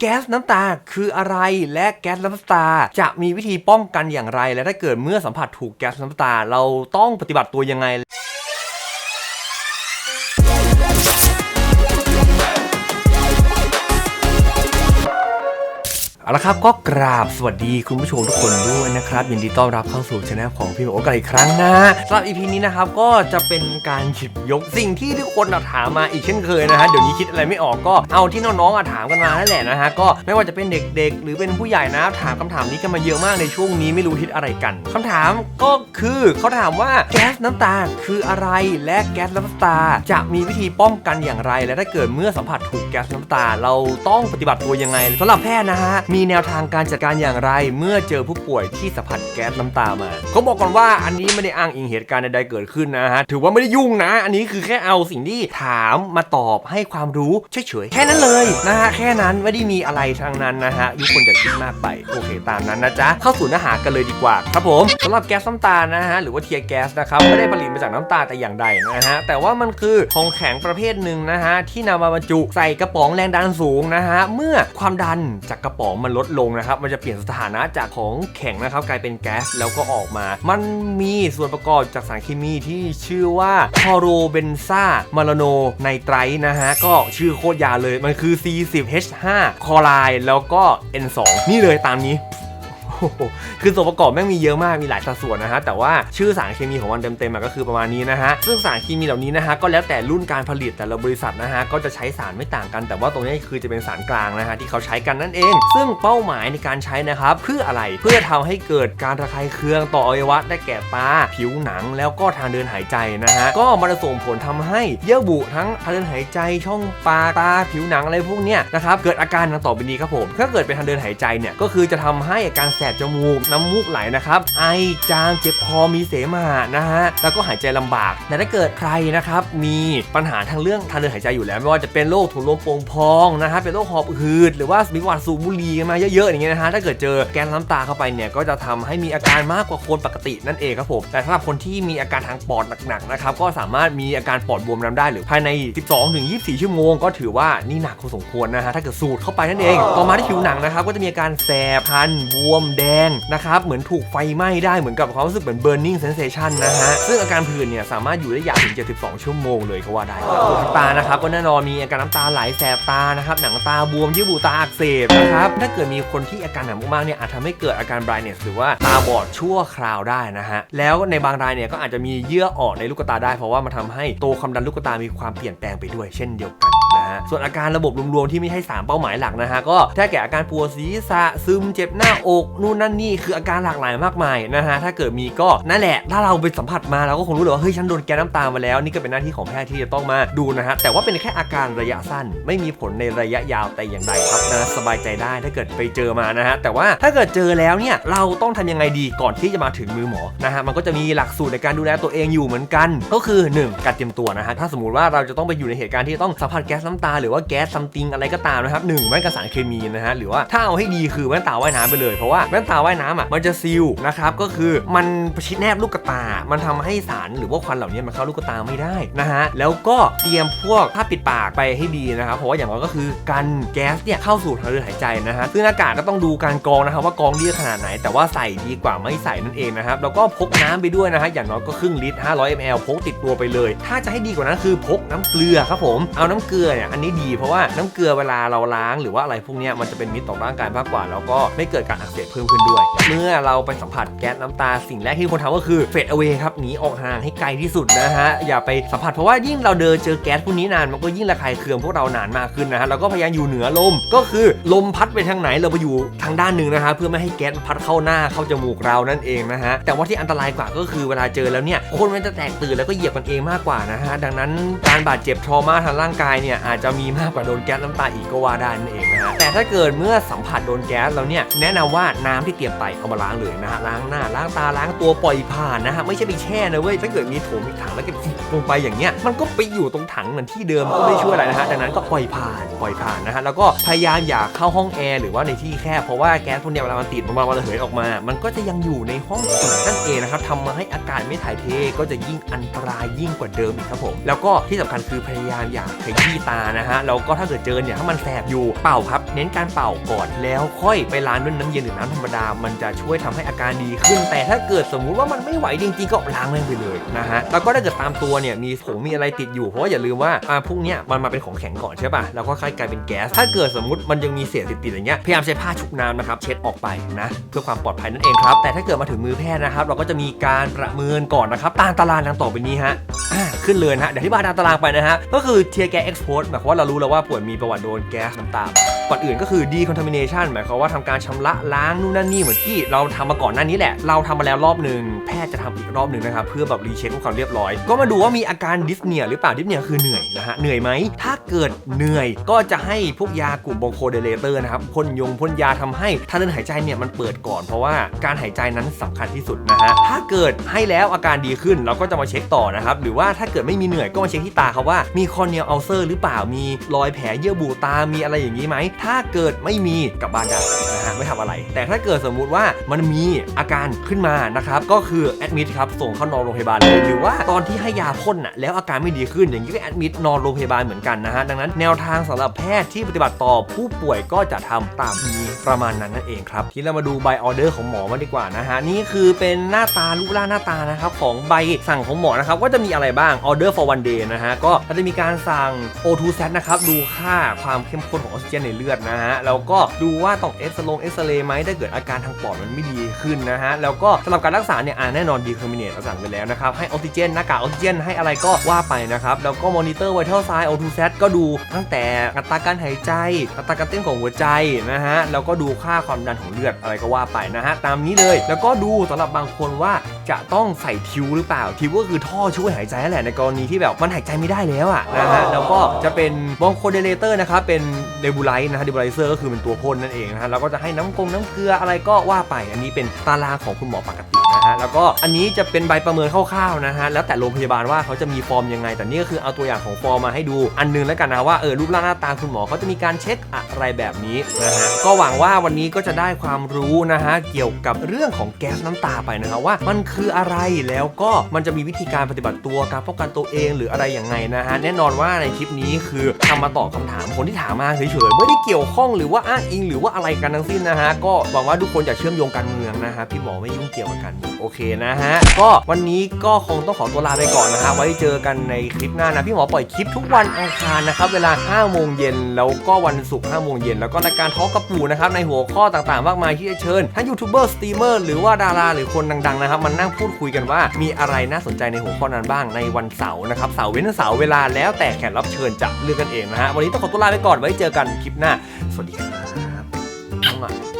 แก๊สน้ำตาคืออะไรและแก๊สน้ำตาจะมีวิธีป้องกันอย่างไร และถ้าเกิดเมื่อสัมผัสถูกแก๊สน้ำตา เราต้องปฏิบัติตัวยังไง เอาละครับก็กราบสวัสดีคุณผู้ชมทุกคนด้วยนะครับ ยินดีต้อนรับเข้าสู่ช anel ของพี่โอ๊ตกันอีกครั้งนะสำหรับ EP นี้นะครับก็จะเป็นการหยิบยกสิ่งที่ทุกคนถามมาอีกเช่นเคยนะฮะเดี๋ยวนี้คิดอะไรไม่ออกก็เอาที่น้องๆถามกันมานั่นแหละนะฮะก็ไม่ว่าจะเป็นเด็กๆ หรือเป็นผู้ใหญ่นะถามคำถามนี้กันมาเยอะมากในช่วงนี้ไม่รู้คิดอะไรกันคำถามก็คือเขาถามว่าแก๊สน้ำตาคืออะไรและแก๊สน้ำตา จะมีวิธีป้องกันอย่างไร และถ้าเกิดเมื่อสัมผัสถูกแก๊สน้ำตา เราต้องปฏิบัติตัวยังไงสำหรับแพทย์นะฮะมีแนวทางการจัดการอย่างไร เมื่อเจอผู้ป่วยที่สัมผัสแก๊สน้ำตามาเขาบอกก่อนว่าอันนี้ไม่ได้อ้างอิงเหตุการณ์ใดๆเกิดขึ้นนะฮะถือว่าไม่ได้ยุ่งนะ อันนี้คือแค่เอาสิ่งที่ถามมาตอบให้ความรู้เฉยๆแค่นั้นเลยนะฮะแค่นั้นไม่ได้มีอะไรทางนั้นนะฮะยุคนจะคิดมากไปโอเคตามนั้นนะจ๊ะเข้าสู่เนื้อหากันเลยดีกว่าครับผมสำหรับแก๊สน้ำตานะฮะหรือว่าเทียร์แก๊สนะครับไม่ได้ผลิตมาจากน้ำตาแต่อย่างใดนะฮะแต่ว่ามันคือของแข็งประเภทหนึ่งนะฮะที่นำมาบรรจุใส่กระป๋องแรงดันสูงนะฮะเมื่อความดันจากกระป๋องมันลดลงนะครับ มันจะเปลี่ยนสถานะจากของแข็งนะครับกลายเป็นแก๊สแล้วก็ออกมา มันมีส่วนประกอบจากสารเคมีที่ชื่อว่าคอโรเบนซามาลาโนไนไตร์นะฮะ ก็ชื่อโคตรยาวเลย มันคือ C10H5 คอไลแล้วก็ N2 นี่เลยตามนี้ คือส่วนประกอบแม่งมีเยอะมากมีหลายสัดส่วนนะฮะแต่ว่าชื่อสารเคมีของมันเต็มๆก็คือประมาณนี้นะฮะซึ่งสารเคมีเหล่านี้นะฮะก็แล้วแต่รุ่นการผลิตแต่ละบริษัทนะฮะก็จะใช้สารไม่ต่างกัน แต่ว่าตรงนี้คือจะเป็นสารกลางนะฮะที่เขาใช้กันนั่นเอง ซึ่งเป้าหมายในการใช้นะครับเพื่ออะไรเพื่อทำให้เกิดการระคายเคืองต่ออวัยวะได้แก่ตาผิวหนังแล้วก็ทางเดินหายใจนะฮะก็มันจะส่งผลทำให้เยื่อบุทั้งทางเดินหายใจช่องปากตาผิวหนังอะไรพวกเนี้ยนะครับเกิดอาการดังต่อไปนี้ครับผมถ้าเกิดเป็นทางเดินหายใจเนี่ยก็คือจะทำให้อาการแสบจมูก น้ำมูกไหลนะครับ ไอจามเจ็บคอมีเสมหะนะฮะ แล้วก็หายใจลำบาก แต่ถ้าเกิดใครนะครับ มีปัญหาทางเรื่องทางเดินหายใจอยู่แล้ว ไม่ว่าจะเป็นโรคถุงลมโป่งพองนะฮะ เป็นโรคหอบหืด หรือว่ามีวัติสูบบุหรี่กันมาเยอะๆอย่างเงี้ยนะฮะ ถ้าเกิดเจอแกนน้ำตาเข้าไปเนี่ย ก็จะทำให้มีอาการมากกว่าคนปกตินั่นเองครับผม แต่สำหรับคนที่มีอาการทางปอดหนักๆนะครับ ก็สามารถมีอาการปอดบวมน้ำได้หรือภายใน 12-24 ชั่วโมง ก็ถือว่านี่หนักพอสมควรนะฮะ ถ้าเกิดสูดเข้าไปนั่นเอง ต่อมาที่ผิวหนังนะครับ ก็จะมีอาการแสบคันบวมแดงนะครับ เหมือนถูกไฟไหม้ได้เหมือนกับความรู้สึกเหมือน burning sensation นะฮะ ซึ่งอาการผื่นเนี่ยสามารถอยู่ได้ยาวถึง 72 ชั่วโมงเลยก็ว่าได้ส่วนตานะครับก็แน่นอนมีอาการน้ำตาไหลแสบตานะครับหนังตาบวมเยื่อบุตาอักเสบนะครับถ้าเกิดมีคนที่อาการหนักมากๆเนี่ยอาจทำให้เกิดอาการ blindness หรือว่าตาบอดชั่วคราวได้นะฮะแล้วในบางรายเนี่ยก็อาจจะมีเยื่อออกในลูกตาได้เพราะว่ามันทำให้ตัวความดันลูกตามีความเปลี่ยนแปลงไปด้วยเช่นเดียวกัน ฮะ ส่วนอาการระบบรวมๆที่ไม่ให้สามเป้าหมายหลักนะฮะ ก็ถ้าแก่อาการปวดศีรษะซึมเจ็บหน้าอกนู่นนั่นนี่คืออาการหลากหลายมากมายนะฮะ ถ้าเกิดมีก็นั่นแหละ ถ้าเราไปสัมผัสมาเราก็คงรู้เลยว่าเฮ้ยฉันโดนแกนน้ำตามาแล้วนี่ก็เป็นหน้าที่ของแพทย์ที่จะต้องมาดูนะฮะแต่ว่าเป็นแค่อาการระยะสั้น ไม่มีผลในระยะยาวแต่อย่างใดครับนะสบายใจได้ถ้าเกิดไปเจอมานะฮะแต่ว่าถ้าเกิดเจอแล้วเนี่ยเราต้องทำยังไงดีก่อนที่จะมาถึงมือหมอนะฮะมันก็จะมีหลักสูตรในการดูแลตัวเองอยู่เหมือนกัน ก็คือ 1 การเตรียมตัวนะฮะถ้าสมมติว่าเราจะต้องไปอยู่ในเหตุการณ์ที่ต้องสัมผัสแก๊สน้ำตาหรือว่าแก๊สซัมติงอะไรก็ตามนะครับหนึ่งแว่นกันสารเคมีนะฮะหรือว่าถ้าเอาให้ดีคือแว่นตาว่ายน้ำไปเลย เพราะว่าแว่นตาว่ายน้ำอะมันจะซีลนะครับก็คือมันประชิดแนบลูกตา มันทำให้สารหรือว่าควันเหล่านี้มันเข้าลูกตาไม่ได้นะฮะแล้วก็เตรียมพวกผ้าปิดปากไปให้ดีนะครับเพราะว่าอย่างน้อยก็คือกันแก๊สเนี่ยเข้าสู่ทางเดินหายใจนะฮะซึ่งอากาศก็ต้องดูการกรองนะครับว่ากรองดีขนาดไหน แต่ว่าใส่ดีกว่าไม่ใส่นั่นเองนะครับแล้วก็พกน้ำไปด้วยนะฮะอย่างน้อยก็ครึ่งลิตร500 ml พกติดตัวไปเลย ถ้าจะให้ดีกว่านั้นคือพกน้ำเกลือครับผมเอาน้ำเกลือเนี่ยอันนี้ดีเพราะว่าน้ำเกลือเวลาเราล้างหรือว่าอะไรพวกนี้มันจะเป็นมิตรต่อร่างกายมากกว่า แล้วก็ไม่เกิดการอักเสบเพิ่มขึ้นด้วย เมื่อเราไปสัมผัสแก๊สน้ำตาสิ่งแรกที่ควรทำก็คือเฟดเอา a y ครับหนีออกห่างให้ไกลที่สุดนะฮะอย่าไปสัมผัสเพราะว่ายิ่งเราเดินเจอแก๊สพวกนี้นานมันก็ยิ่งระคายเคืองพวกเรานานมากขึ้นนะฮะเราก็พยายามอยู่เหนือลมก็คือลมพัดไปทางไหนเราไปอยู่ทางด้านหนึ่งนะฮะเพื่อไม่ให้แก๊สพัดเข้าหน้าเข้าจมูกเรานั่นเองนะฮะแต่ว่าที่อันตรายกว่าก็คือเวลาเจอแล้วเนี่ยคนมันจะแตกตื่นแล้วก็เหยียบกันเองมากกว่านะฮะดังนั้นการบาดเจ็บทรมาทางร่างกายเนี่ยอาจจะมีมากกว่าโดนแก๊สน้ำตาอีกก็ว่าได้นั่นเองนะ แต่ถ้าเกิดเมื่อสัมผัสโดนแก๊สแล้วเนี่ยแนะนำว่าน้ำที่เตรียมไปเอามาล้างเลยนะฮะล้างหน้าล้างตาล้างตัวปล่อยผ่านนะฮะไม่ใช่ไปแช่นะเว้ยถ้าเกิดมีโถมีถังแล้วก็ลงไปอย่างเงี้ยมันก็ไปอยู่ตรงถังเหมือนที่เดิมก็ไม่ช่วยอะไรนะฮะดังนั้นก็ปล่อยผ่านปล่อยผ่านนะฮะแล้วก็พยายามอย่าเข้าห้องแอร์หรือว่าในที่แคบเพราะว่าแก๊สพวกเนี้ยเวลามันติดมันมันระเหยออกมา มันก็จะยังอยู่ในห้องปิดนั่นเองนะครับทำมาให้อากาศไม่ถ่ายเทก็จะยิ่งอันตรายยิ่งกว่าเดิมอีกครับผมแล้วก็ที่สำคัญคือพยายามอย่าขยี้ตานะฮะแล้วก็ถ้าเกิดเจอเนี่ยถ้ามันแสบอยู่เป่าครับครับ เน้นการเป่าก่อนแล้วค่อยไปล้างด้วยน้ำเย็นหรือน้ำธรรมดา มันจะช่วยทำให้อาการดีขึ้น แต่ถ้าเกิดสมมุติว่ามันไม่ไหวจริงๆก็ล้างแม่งไปเลยนะฮะแล้วก็ถ้าเกิดตามตัวเนี่ยมีผงมีอะไรติดอยู่เพราะอย่าลืมว่าอ่าพวกเนี้ยมันมาเป็นของแข็งก่อนใช่ป่ะแล้วก็ค่อยกลายเป็นแก๊สถ้าเกิดสมมติมันยังมีเศษติดๆอย่างเงี้ยพยายามใช้ผ้าชุบน้ำนะครับเช็ดออกไปนะเพื่อความปลอดภัยนั่นเองครับแต่ถ้าเกิดมาถึงมือแพทย์นะครับ เราก็จะมีการประเมินก่อนนะครับตามตารางดังต่อไปนี้ฮะขึ้นเลยนะฮะเดี๋ยวที่บายตามตารางไปนะฮะก็คือเทียแกเอ็กซ์โพสหมายความว่าเรารู้แล้วว่าป่วยมีประวัติโดนแก๊สน้ำตาก่อนอื่นก็คือ decontamination หมายความว่าทำการชำระล้างนู่นนั่นนี่เหมือนที่เราทำมาก่อนหน้านี้แหละ เราทำมาแล้วรอบหนึ่งแพทย์จะทำอีกรอบหนึ่งนะครับเพื่อแบบรีเช็คความเรียบร้อย ก็มาดูว่ามีอาการดิสเนียหรือเปล่าดิสเนียคือเหนื่อยนะฮะเหนื่อยไหมถ้าเกิดเหนื่อยก็จะให้พวกยากลุ่มบงโคเดเลเตอร์นะครับพ่นยงพ่นยาทำให้ทางเดินหายใจเนี่ยมันเปิดก่อนเพราะว่าการหายใจนั้นสำคัญที่สุดนะฮะถ้าเกิดให้แล้วอาการดีขึ้นเราก็จะมาเช็คต่อนะครับหรือว่าถ้าเกิดไม่มีเหนื่อยก็มาเช็คที่ตาครับว่ามีคอเนียลอัลเซอร์หรือเปล่ามีรอยแผลเยื่อบุตามีอะไรอย่างนี้ไหมถ้าเกิดไม่มีกลับบ้านได้นะฮะไม่ทำอะไร แต่ถ้าเกิดสมมุติว่ามันมีอาการขึ้นมานะครับก็คือแอดมิดครับส่งเข้านอนโรงพยาบาลเลยหรือว่าตอนที่ให้ยาพ่นน่ะแล้วอาการไม่ดีขึ้นอย่างนี้ก็แอดมิดนอนโรงพยาบาลเหมือนกันนะฮะดังนั้นแนวทางสำหรับแพทย์ที่ปฏิบัติต่อผู้ป่วยก็จะทำตามนี้ประมาณนั้นนั่นเองครับทีนี้เรามาดูใบออเดอร์ของหมอมาดีกว่านะฮะนี่คือเป็นหน้าตารูปร่างหน้าตานะครับของใบสั่งของหมอนะครับก็จะมีอะไรบ้างออเดอร์ for one day นะฮะก็จะมีการสั่ง O2 set นะครับดูค่าความเข้มข้นของออกซิเจนในเลือดนะฮะแล้วก็ดูว่าต้องเอ็กซลงเอ็กซเรย์ไหมถ้าเกิดอาการทางปอดมันไม่ดีขึ้นนะฮะแล้วก็สำหรับการรักษาเนี่ยอ่าแน่นอนดีคอมบิเนตเราสั่งไปแล้วนะครับให้ออกซิเจนหน้ากากออกซิเจนให้อะไรก็ว่าไปนะครับแล้วก็มอนิเตอร์ไวท์เทลไซด์ O2 set ก็ดูตั้งแต่อัตราการหายใจอัตราการเต้นของหัวใจนะฮะแล้วก็ดูค่าความดันของเลือดอะไรก็ว่าไปนะฮะตามนี้เลย แล้วก็ดูสำหรับบางคนว่าจะต้องใส่ทิวหรือเปล่าทิวก็คือท่อช่วยหายใจแหละในกรณีที่แบบมันหายใจไม่ได้แล้วอะนะฮะแล้วก็จะเป็นบองโคเดเลเตอร์นะครับเป็นเดบูไลท์นะฮะดิบไลเซอร์ก็คือเป็นตัวพ่นนั่นเองนะฮะแล้วก็จะให้น้ำกงน้ำเกลืออะไรก็ว่าไป อันนี้เป็นตารางของคุณหมอปกติ นะฮะแล้วก็อันนี้จะเป็นใบประเมินคร่าวๆนะฮะแล้วแต่โรงพยาบาลว่าเขาจะมีฟอร์มยังไง แต่นี่ก็คือเอาตัวอย่างของฟอร์มมาให้ดูอันนึงแล้วกันนะว่าเออรูปร่างหน้าตาคุณหมอเขาจะมีการเช็คอะไรแบบนี้นะฮะก็หวังว่าวันนี้ก็จะได้ความรู้นะฮะเกี่ยวกับเรื่องของแก๊สน้ำตาไปนะฮะว่ามันคืออะไรแล้วก็มันจะมีวิธีการปฏิบัติตัวการป้องกันตัวเองหรืออะไรอย่างไงนะฮะแน่นอนว่าในคลิปนี้คือทำมาตอบคำถามคนที่ถามมาเฉยๆไม่ได้เกี่ยวข้องหรือว่าอ้างอิงหรือว่าอะไรกันทั้งสิ้นนะฮะก็หวังว่าทุกคนจะเชื่อมโยงการเมืองนะฮะพี่หมอไม่ยุ่งเกี่ยวกับการเมืองโอเคนะฮะ ก็วันนี้ก็คงต้องขอตัวลาไปก่อนนะฮะ ไว้เจอกันในคลิปหน้านะ พี่หมอปล่อยคลิปทุกวันอังคารนะครับ เวลา 5 โมงเย็นแล้วก็วันศุกร์5โมงเย็นแล้วก็รายการทอกกระปูนะครับ ในหัวข้อต่างๆ มากมายที่จะเชิญทั้งยูทูบเบอร์สตรีมเมอร์หรือว่าดาราหรือคนดังๆนะครับมันนั่งพูดคุยกันว่ามีอะไรน่าสนใจในหัวข้อนั้นบ้างในวันเสาร์นะครับเสาร์เว้นเสาร์เวลาแล้วแต่แขกรับเชิญจะเลือกกันเองนะฮะวันนี้ต้องขอตัวลาไปก่อนไว้เจอกันคลิปหน้าสวัสดีครับ